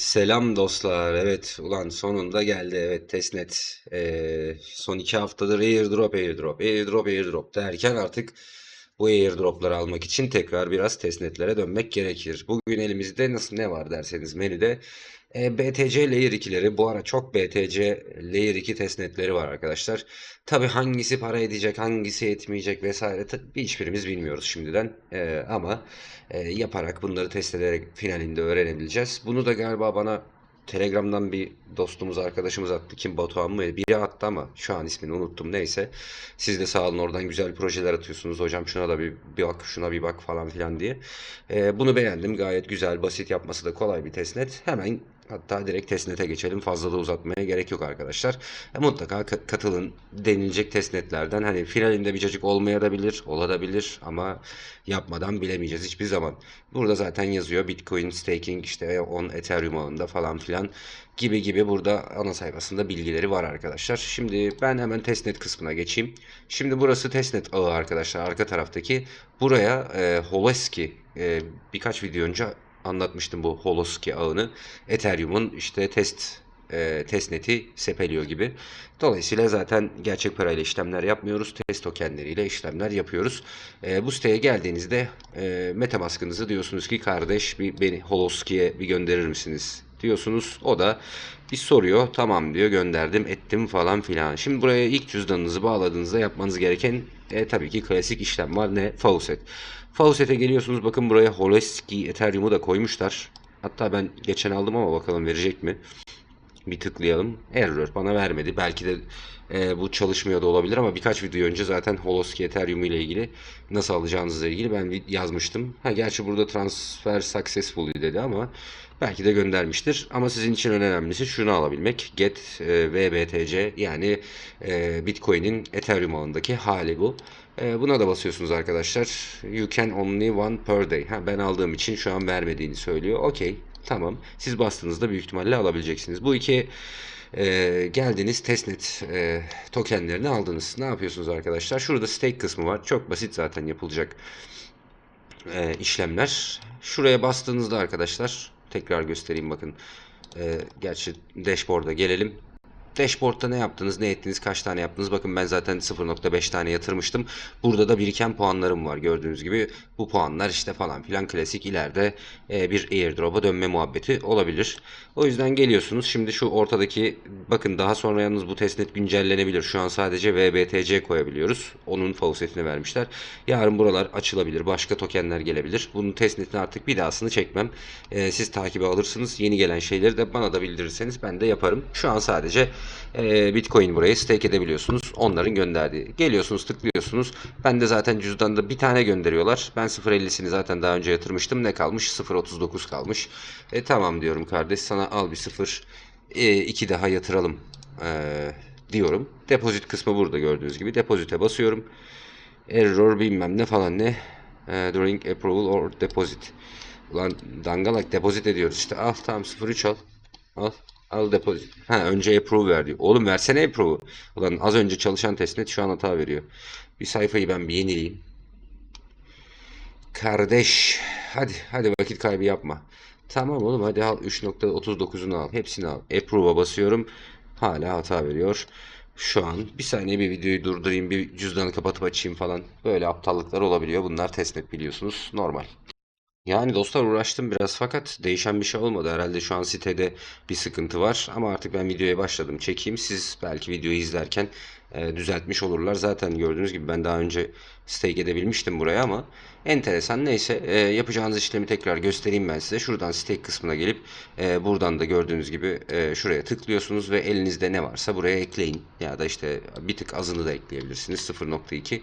Selam dostlar. Evet, ulan sonunda geldi. Evet, testnet. Ee, son iki haftadır airdrop, airdrop, airdrop, airdrop derken artık bu airdropları almak için tekrar biraz testnetlere dönmek gerekir. Bugün elimizde nasıl ne var derseniz menüde e, BTC Layer 2'leri. Bu ara çok BTC Layer 2 testnetleri var arkadaşlar. Tabi hangisi para edecek, hangisi etmeyecek vesaire hiçbirimiz bilmiyoruz şimdiden. Ee, ama e, yaparak bunları test ederek finalinde öğrenebileceğiz. Bunu da galiba bana Telegram'dan bir dostumuz, arkadaşımız attı. Kim Batuhan mı? Biri attı ama şu an ismini unuttum. Neyse. Siz de sağ olun oradan güzel projeler atıyorsunuz. Hocam şuna da bir, bir bak, şuna bir bak falan filan diye. Ee, bunu beğendim. Gayet güzel, basit yapması da kolay bir testnet. Hemen Hatta direkt testnete geçelim. Fazla da uzatmaya gerek yok arkadaşlar. E, mutlaka ka- katılın denilecek testnetlerden. Hani finalinde bir cacık olmayabilir, olabilir ama yapmadan bilemeyeceğiz hiçbir zaman. Burada zaten yazıyor Bitcoin staking işte on Ethereum ağında falan filan gibi gibi burada ana sayfasında bilgileri var arkadaşlar. Şimdi ben hemen testnet kısmına geçeyim. Şimdi burası testnet ağı arkadaşlar arka taraftaki. Buraya e, Holoski e, birkaç video önce anlatmıştım bu Holoski ağını. Ethereum'un işte test e, testneti sepeliyor gibi. Dolayısıyla zaten gerçek parayla işlemler yapmıyoruz. Test tokenleriyle işlemler yapıyoruz. E, bu siteye geldiğinizde e, Metamask'ınızı diyorsunuz ki kardeş bir beni Holoski'ye bir gönderir misiniz diyorsunuz. O da bir soruyor. Tamam diyor gönderdim ettim falan filan. Şimdi buraya ilk cüzdanınızı bağladığınızda yapmanız gereken e, tabii ki klasik işlem var. Ne? Faucet. Faucet'e geliyorsunuz. Bakın buraya Holoski Ethereum'u da koymuşlar. Hatta ben geçen aldım ama bakalım verecek mi? Bir tıklayalım. Error bana vermedi. Belki de e, bu çalışmıyor da olabilir ama birkaç video önce zaten Holoski Ethereum ile ilgili nasıl alacağınızla ilgili ben yazmıştım. Ha gerçi burada transfer successful dedi ama belki de göndermiştir. Ama sizin için en önemlisi şunu alabilmek. Get e, VBTC yani e, Bitcoin'in Ethereum ağındaki hali bu. E, buna da basıyorsunuz arkadaşlar. You can only one per day. Ha, ben aldığım için şu an vermediğini söylüyor. Okey. Tamam. Siz bastığınızda büyük ihtimalle alabileceksiniz. Bu iki e, geldiniz testnet e, tokenlerini aldınız. Ne yapıyorsunuz arkadaşlar? Şurada stake kısmı var. Çok basit zaten yapılacak e, işlemler. Şuraya bastığınızda arkadaşlar tekrar göstereyim bakın. E, gerçi dashboard'a gelelim. Dashboard'da ne yaptınız, ne ettiniz, kaç tane yaptınız? Bakın ben zaten 0.5 tane yatırmıştım. Burada da biriken puanlarım var gördüğünüz gibi. Bu puanlar işte falan filan klasik ileride e, bir airdrop'a dönme muhabbeti olabilir. O yüzden geliyorsunuz. Şimdi şu ortadaki bakın daha sonra yalnız bu testnet güncellenebilir. Şu an sadece VBTC koyabiliyoruz. Onun faucetini vermişler. Yarın buralar açılabilir. Başka tokenler gelebilir. Bunun testnetini artık bir dahasını çekmem. E, siz takibe alırsınız. Yeni gelen şeyleri de bana da bildirirseniz ben de yaparım. Şu an sadece e, Bitcoin buraya stake edebiliyorsunuz. Onların gönderdiği. Geliyorsunuz tıklıyorsunuz. Ben de zaten cüzdanda bir tane gönderiyorlar. Ben 0.50'sini zaten daha önce yatırmıştım. Ne kalmış? 0.39 kalmış. E tamam diyorum kardeş sana al bir 0 e, iki daha yatıralım e, diyorum. Depozit kısmı burada gördüğünüz gibi. Depozite basıyorum. Error bilmem ne falan ne. E, during approval or deposit. Ulan dangalak depozit ediyoruz işte. Al tamam 0.3 al. Al. Al depozit. Ha önce approve ver diyor. Oğlum versene approve'u. Ulan az önce çalışan testnet şu an hata veriyor. Bir sayfayı ben bir yenileyim. Kardeş. Hadi hadi vakit kaybı yapma. Tamam oğlum hadi al 3.39'unu al. Hepsini al. Approve'a basıyorum. Hala hata veriyor. Şu an bir saniye bir videoyu durdurayım. Bir cüzdanı kapatıp açayım falan. Böyle aptallıklar olabiliyor. Bunlar testnet biliyorsunuz. Normal. Yani dostlar uğraştım biraz fakat değişen bir şey olmadı. Herhalde şu an sitede bir sıkıntı var ama artık ben videoya başladım. Çekeyim siz belki videoyu izlerken e, düzeltmiş olurlar. Zaten gördüğünüz gibi ben daha önce stake edebilmiştim buraya ama enteresan. Neyse e, yapacağınız işlemi tekrar göstereyim ben size. Şuradan stake kısmına gelip e, buradan da gördüğünüz gibi e, şuraya tıklıyorsunuz ve elinizde ne varsa buraya ekleyin. Ya da işte bir tık azını da ekleyebilirsiniz 0.2.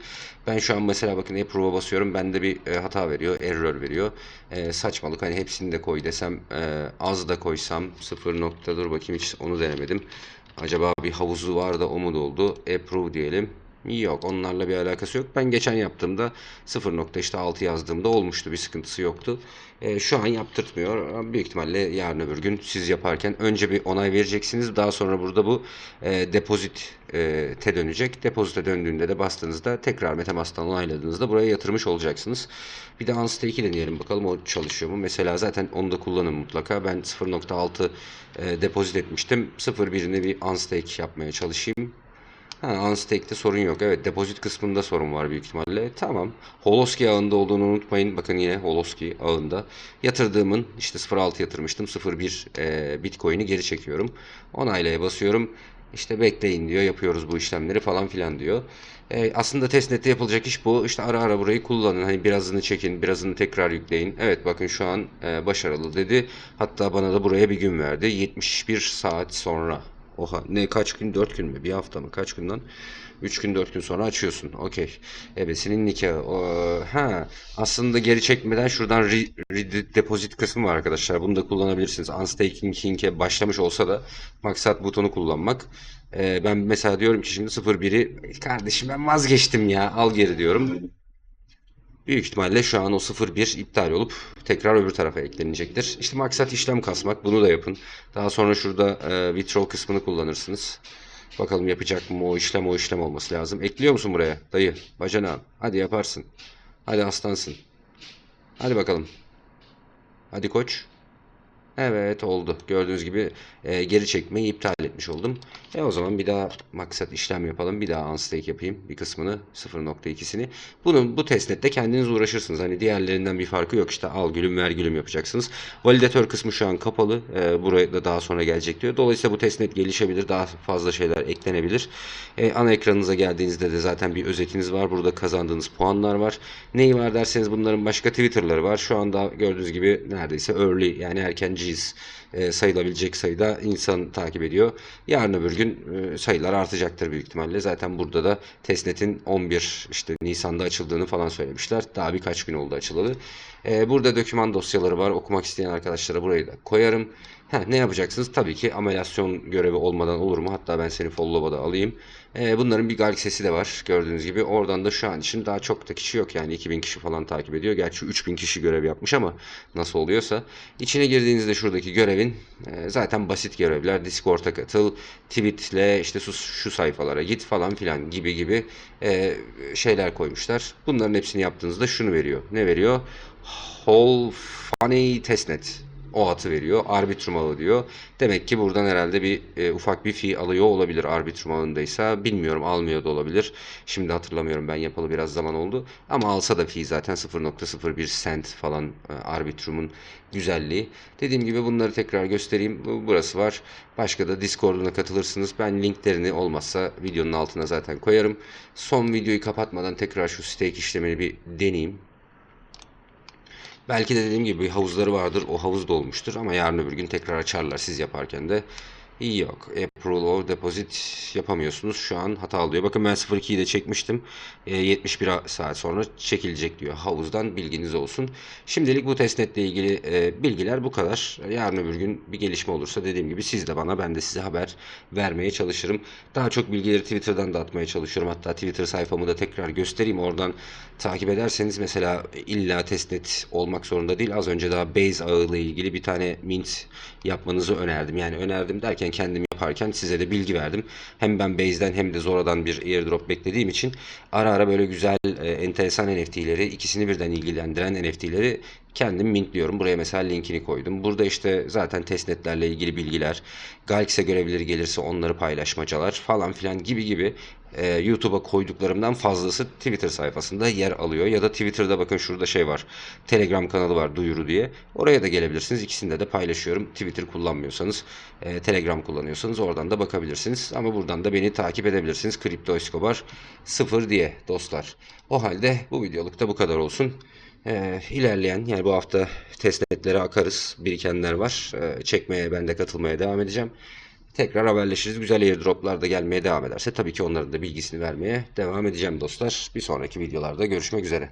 Ben şu an mesela bakın approve'a basıyorum. Bende bir e, hata veriyor. Error veriyor. E, saçmalık hani hepsini de koy desem e, az da koysam 0. Nokta, dur bakayım hiç onu denemedim. Acaba bir havuzu var da o mu doldu? Approve diyelim. Yok onlarla bir alakası yok. Ben geçen yaptığımda 0.6 yazdığımda olmuştu. Bir sıkıntısı yoktu. E, şu an yaptırtmıyor. Büyük ihtimalle yarın öbür gün siz yaparken önce bir onay vereceksiniz. Daha sonra burada bu e, depozit e, te dönecek. Depozite döndüğünde de bastığınızda tekrar Metamask'tan onayladığınızda buraya yatırmış olacaksınız. Bir de Unstake'i deneyelim bakalım o çalışıyor mu? Mesela zaten onu da kullanın mutlaka. Ben 0.6 e, depozit etmiştim. 0.1'ini bir Unstake yapmaya çalışayım. Ha, unstake'de sorun yok. Evet, depozit kısmında sorun var büyük ihtimalle. Tamam. Holoski ağında olduğunu unutmayın. Bakın yine Holoski ağında. Yatırdığımın işte 0.6 yatırmıştım. 0.1 e, Bitcoin'i geri çekiyorum. Onaylaya basıyorum. İşte bekleyin diyor. Yapıyoruz bu işlemleri falan filan diyor. E, aslında testnet'te yapılacak iş bu. İşte ara ara burayı kullanın. Hani birazını çekin, birazını tekrar yükleyin. Evet bakın şu an e, başarılı dedi. Hatta bana da buraya bir gün verdi. 71 saat sonra. Oha ne kaç gün? 4 gün mü? Bir hafta mı? Kaç günden? 3 gün 4 gün sonra açıyorsun. Okey. Ebesinin nikahı o, ha aslında geri çekmeden şuradan re, re- deposit kısmı var arkadaşlar. Bunu da kullanabilirsiniz. Unstaking'e başlamış olsa da maksat butonu kullanmak. Ee, ben mesela diyorum ki şimdi 01'i kardeşim ben vazgeçtim ya al geri diyorum Büyük ihtimalle şu an o 01 iptal olup tekrar öbür tarafa eklenecektir. İşte maksat işlem kasmak. Bunu da yapın. Daha sonra şurada e, withdraw kısmını kullanırsınız. Bakalım yapacak mı o işlem o işlem olması lazım. Ekliyor musun buraya dayı? Bacanağım. Hadi yaparsın. Hadi aslansın. Hadi bakalım. Hadi koç. Evet oldu. Gördüğünüz gibi e, geri çekmeyi iptal etmiş oldum. E o zaman bir daha maksat işlem yapalım. Bir daha unstake yapayım. Bir kısmını 0.2'sini. Bunun bu testnette kendiniz uğraşırsınız. Hani diğerlerinden bir farkı yok. İşte al gülüm ver gülüm yapacaksınız. Validatör kısmı şu an kapalı. E, buraya da daha sonra gelecek diyor. Dolayısıyla bu testnet gelişebilir. Daha fazla şeyler eklenebilir. E, ana ekranınıza geldiğinizde de zaten bir özetiniz var. Burada kazandığınız puanlar var. Neyi var derseniz bunların başka Twitter'ları var. Şu anda gördüğünüz gibi neredeyse early yani erkenci e, sayılabilecek sayıda insan takip ediyor. Yarın öbür gün e, sayılar artacaktır büyük ihtimalle. Zaten burada da testnetin 11 işte Nisan'da açıldığını falan söylemişler. Daha birkaç gün oldu açılalı. E, burada doküman dosyaları var. Okumak isteyen arkadaşlara burayı da koyarım. Ha, ne yapacaksınız? Tabii ki amelasyon görevi olmadan olur mu? Hatta ben seni follow'a da alayım. Ee, bunların bir galg sesi de var gördüğünüz gibi. Oradan da şu an için daha çok da kişi yok yani 2000 kişi falan takip ediyor. Gerçi 3000 kişi görev yapmış ama nasıl oluyorsa. İçine girdiğinizde şuradaki görevin e, zaten basit görevler. Discord'a katıl, tweetle işte şu, şu sayfalara git falan filan gibi gibi e, şeyler koymuşlar. Bunların hepsini yaptığınızda şunu veriyor. Ne veriyor? Whole Funny Testnet o atı veriyor. Arbitrum ağı diyor. Demek ki buradan herhalde bir e, ufak bir fee alıyor olabilir Arbitrum ağındaysa. Bilmiyorum almıyor da olabilir. Şimdi hatırlamıyorum ben yapalı biraz zaman oldu. Ama alsa da fee zaten 0.01 cent falan e, Arbitrum'un güzelliği. Dediğim gibi bunları tekrar göstereyim. Bu- Burası var. Başka da Discord'una katılırsınız. Ben linklerini olmazsa videonun altına zaten koyarım. Son videoyu kapatmadan tekrar şu stake işlemini bir deneyeyim. Belki de dediğim gibi havuzları vardır. O havuz dolmuştur ama yarın öbür gün tekrar açarlar siz yaparken de. İyi yok. Approval or deposit yapamıyorsunuz. Şu an hata alıyor. Bakın ben 02'yi de çekmiştim. E, 71 saat sonra çekilecek diyor. Havuzdan bilginiz olsun. Şimdilik bu testnetle ilgili e, bilgiler bu kadar. Yarın öbür gün bir gelişme olursa dediğim gibi siz de bana ben de size haber vermeye çalışırım. Daha çok bilgileri Twitter'dan da atmaya çalışıyorum. Hatta Twitter sayfamı da tekrar göstereyim. Oradan takip ederseniz mesela illa testnet olmak zorunda değil. Az önce daha Base ağıyla ilgili bir tane mint yapmanızı önerdim. Yani önerdim derken kendim yaparken size de bilgi verdim. Hem ben Base'den hem de Zora'dan bir airdrop beklediğim için ara ara böyle güzel e, enteresan NFT'leri ikisini birden ilgilendiren NFT'leri kendim mintliyorum. Buraya mesela linkini koydum. Burada işte zaten testnetlerle ilgili bilgiler, Galx'e görevleri gelirse onları paylaşmacalar falan filan gibi gibi e, YouTube'a koyduklarımdan fazlası Twitter sayfasında yer alıyor. Ya da Twitter'da bakın şurada şey var. Telegram kanalı var duyuru diye. Oraya da gelebilirsiniz. İkisinde de paylaşıyorum. Twitter kullanmıyorsanız, e, Telegram kullanıyorsanız oradan da bakabilirsiniz. Ama buradan da beni takip edebilirsiniz. Kripto Escobar 0 diye dostlar. O halde bu videoluk da bu kadar olsun. Ee, ilerleyen yani bu hafta testnetlere akarız. Birikenler var. Ee, çekmeye ben de katılmaya devam edeceğim. Tekrar haberleşiriz. Güzel airdroplar da gelmeye devam ederse tabii ki onların da bilgisini vermeye devam edeceğim dostlar. Bir sonraki videolarda görüşmek üzere.